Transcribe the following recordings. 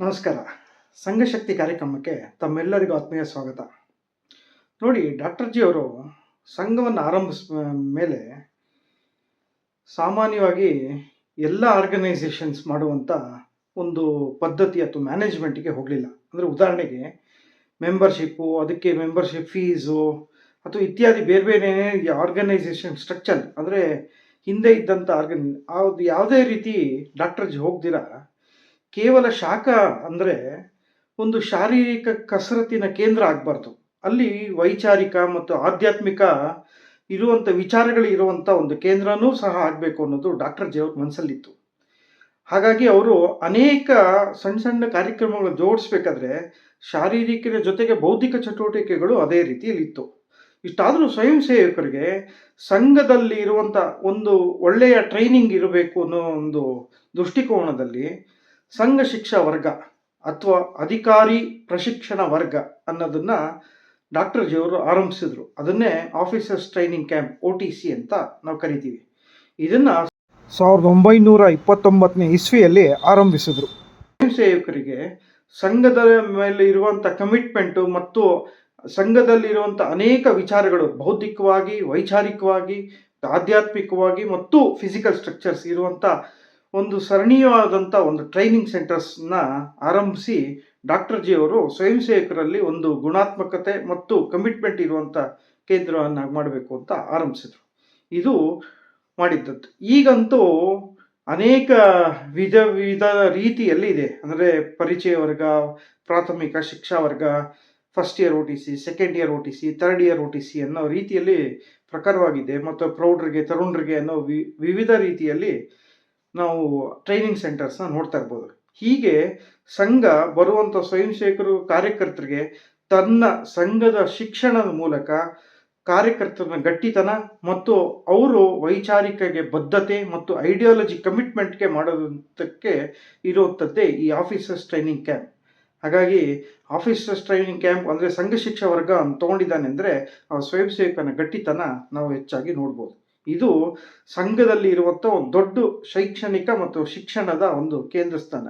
ನಮಸ್ಕಾರ. ಸಂಘಶಕ್ತಿ ಕಾರ್ಯಕ್ರಮಕ್ಕೆ ತಮ್ಮೆಲ್ಲರಿಗೂ ಆತ್ಮೀಯ ಸ್ವಾಗತ. ನೋಡಿ ಡಾಕ್ಟರ್ ಜಿ ಅವರು ಸಂಘವನ್ನು ಆರಂಭಿಸ ಮೇಲೆ ಸಾಮಾನ್ಯವಾಗಿ ಎಲ್ಲ ಆರ್ಗನೈಸೇಷನ್ಸ್ ಮಾಡುವಂಥ ಒಂದು ಪದ್ಧತಿ ಅಥವಾ ಮ್ಯಾನೇಜ್ಮೆಂಟಿಗೆ ಹೋಗಲಿಲ್ಲ. ಅಂದರೆ ಉದಾಹರಣೆಗೆ ಮೆಂಬರ್ಶಿಪ್ಪು, ಅದಕ್ಕೆ ಮೆಂಬರ್ಶಿಪ್ ಫೀಸು ಅಥವಾ ಇತ್ಯಾದಿ ಬೇರೆ ಬೇರೆ ಆರ್ಗನೈಸೇಷನ್ ಸ್ಟ್ರಕ್ಚರ್. ಅಂದರೆ ಹಿಂದೆ ಇದ್ದಂಥ ಆರ್ಗನ್ ಅದು ಯಾವುದೇ ರೀತಿ ಡಾಕ್ಟರ್ ಜಿ ಹೋಗ್ದಿರ ಕೇವಲ ಶಾಖ ಅಂದರೆ ಒಂದು ಶಾರೀರಿಕ ಕಸರತ್ತಿನ ಕೇಂದ್ರ ಆಗಬಾರ್ದು. ಅಲ್ಲಿ ವೈಚಾರಿಕ ಮತ್ತು ಆಧ್ಯಾತ್ಮಿಕ ಇರುವಂಥ ವಿಚಾರಗಳು ಇರುವಂಥ ಒಂದು ಕೇಂದ್ರನೂ ಸಹ ಆಗಬೇಕು ಅನ್ನೋದು ಡಾಕ್ಟರ್ ಜೇವರ್ ಮನಸ್ಸಲ್ಲಿತ್ತು. ಹಾಗಾಗಿ ಅವರು ಅನೇಕ ಸಣ್ಣ ಸಣ್ಣ ಕಾರ್ಯಕ್ರಮಗಳು ಜೋಡಿಸ್ಬೇಕಾದ್ರೆ ಶಾರೀರಿಕ ಜೊತೆಗೆ ಬೌದ್ಧಿಕ ಚಟುವಟಿಕೆಗಳು ಅದೇ ರೀತಿಯಲ್ಲಿ ಇತ್ತು. ಇಷ್ಟಾದರೂ ಸ್ವಯಂ ಸೇವಕರಿಗೆ ಸಂಘದಲ್ಲಿ ಇರುವಂಥ ಒಂದು ಒಳ್ಳೆಯ ಟ್ರೈನಿಂಗ್ ಇರಬೇಕು ಅನ್ನೋ ಒಂದು ದೃಷ್ಟಿಕೋನದಲ್ಲಿ ಸಂಘ ಶಿಕ್ಷಾ ವರ್ಗ ಅಥವಾ ಅಧಿಕಾರಿ ಪ್ರಶಿಕ್ಷಣ ವರ್ಗ ಅನ್ನೋದನ್ನ ಡಾಕ್ಟರ್ ಜಿ ಅವರು ಆರಂಭಿಸಿದ್ರು. ಅದನ್ನೇ officers training camp, O T C ಅಂತ ನಾವು ಕರಿತೀವಿ. ಇದನ್ನ ಸಾವಿರದ ಒಂಬೈನೂರ ಇಪ್ಪತ್ತೊಂಬತ್ತನೇ ಇಸ್ವಿಯಲ್ಲಿ ಆರಂಭಿಸಿದ್ರು. ಸ್ವಯಂ ಸೇವಕರಿಗೆ ಸಂಘದ ಮೇಲೆ ಇರುವಂಥ ಕಮಿಟ್ಮೆಂಟು ಮತ್ತು ಸಂಘದಲ್ಲಿರುವಂಥ ಅನೇಕ ವಿಚಾರಗಳು ಬೌದ್ಧಿಕವಾಗಿ, ವೈಚಾರಿಕವಾಗಿ, ಆಧ್ಯಾತ್ಮಿಕವಾಗಿ ಮತ್ತು ಫಿಸಿಕಲ್ ಸ್ಟ್ರಕ್ಚರ್ಸ್ ಇರುವಂಥ ಒಂದು ಸರಣೀಯವಾದಂಥ ಒಂದು ಟ್ರೈನಿಂಗ್ ಸೆಂಟರ್ಸ್ನ ಆರಂಭಿಸಿ ಡಾಕ್ಟರ್ ಜಿ ಅವರು ಸ್ವಯಂ ಸೇವಕರಲ್ಲಿ ಒಂದು ಗುಣಾತ್ಮಕತೆ ಮತ್ತು ಕಮಿಟ್ಮೆಂಟ್ ಇರುವಂಥ ಕೇಂದ್ರವನ್ನು ಮಾಡಬೇಕು ಅಂತ ಆರಂಭಿಸಿದರು. ಇದು ಮಾಡಿದ್ದದ್ದು. ಈಗಂತೂ ಅನೇಕ ವಿಧ ವಿಧ ರೀತಿಯಲ್ಲಿ ಇದೆ. ಅಂದರೆ ಪರಿಚಯ ವರ್ಗ, ಪ್ರಾಥಮಿಕ ಶಿಕ್ಷಾ ವರ್ಗ first year O T C second year O T C third year O T C ಅನ್ನೋ ರೀತಿಯಲ್ಲಿ ಪ್ರಕಾರವಾಗಿದೆ. ಮತ್ತು ಪ್ರೌಢರಿಗೆ, ತರುಣರಿಗೆ ಅನ್ನೋ ವಿವಿಧ ರೀತಿಯಲ್ಲಿ ನಾವು ಟ್ರೈನಿಂಗ್ ಸೆಂಟರ್ಸ್ನ ನೋಡ್ತಾ ಇರ್ಬೋದು. ಹೀಗೆ ಸಂಘ ಬರುವಂಥ ಸ್ವಯಂ ಸೇವಕರು ಕಾರ್ಯಕರ್ತರಿಗೆ ತನ್ನ ಸಂಘದ ಶಿಕ್ಷಣದ ಮೂಲಕ ಕಾರ್ಯಕರ್ತರನ್ನ ಗಟ್ಟಿತನ ಮತ್ತು ಅವರು ವೈಚಾರಿಕಗೆ ಬದ್ಧತೆ ಮತ್ತು ಐಡಿಯಾಲಜಿ ಕಮಿಟ್ಮೆಂಟ್ಗೆ ಮಾಡೋದಕ್ಕೆ ಇರುವಂಥದ್ದೇ ಈ ಆಫೀಸರ್ಸ್ ಟ್ರೈನಿಂಗ್ ಕ್ಯಾಂಪ್ ಹಾಗಾಗಿ ಆಫೀಸರ್ಸ್ ಟ್ರೈನಿಂಗ್ ಕ್ಯಾಂಪ್ ಅಂದರೆ ಸಂಘ ಶಿಕ್ಷಾ ವರ್ಗ ತೊಗೊಂಡಿದ್ದಾನೆ ಅಂದರೆ ಆ ಸ್ವಯಂ ಸೇವಕನ ಗಟ್ಟಿತನ ನಾವು ಹೆಚ್ಚಾಗಿ ನೋಡ್ಬೋದು. ಇದು ಸಂಘದಲ್ಲಿ ಇರುವಂಥ ಒಂದು ದೊಡ್ಡ ಶೈಕ್ಷಣಿಕ ಮತ್ತು ಶಿಕ್ಷಣದ ಒಂದು ಕೇಂದ್ರ ಸ್ಥಾನ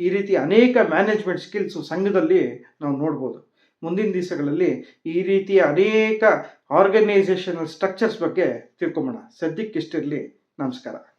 ಈ ರೀತಿ ಅನೇಕ ಮ್ಯಾನೇಜ್ಮೆಂಟ್ ಸ್ಕಿಲ್ಸು ಸಂಘದಲ್ಲಿ ನಾವು ನೋಡ್ಬೋದು. ಮುಂದಿನ ದಿವಸಗಳಲ್ಲಿ ಈ ರೀತಿಯ ಅನೇಕ ಆರ್ಗನೈಸೇಷನಲ್ ಸ್ಟ್ರಕ್ಚರ್ಸ್ ಬಗ್ಗೆ ತಿಳ್ಕೊಂಬೋಣ. ಸದ್ಯಕ್ಕಿಷ್ಟಿರಲಿ ನಮಸ್ಕಾರ.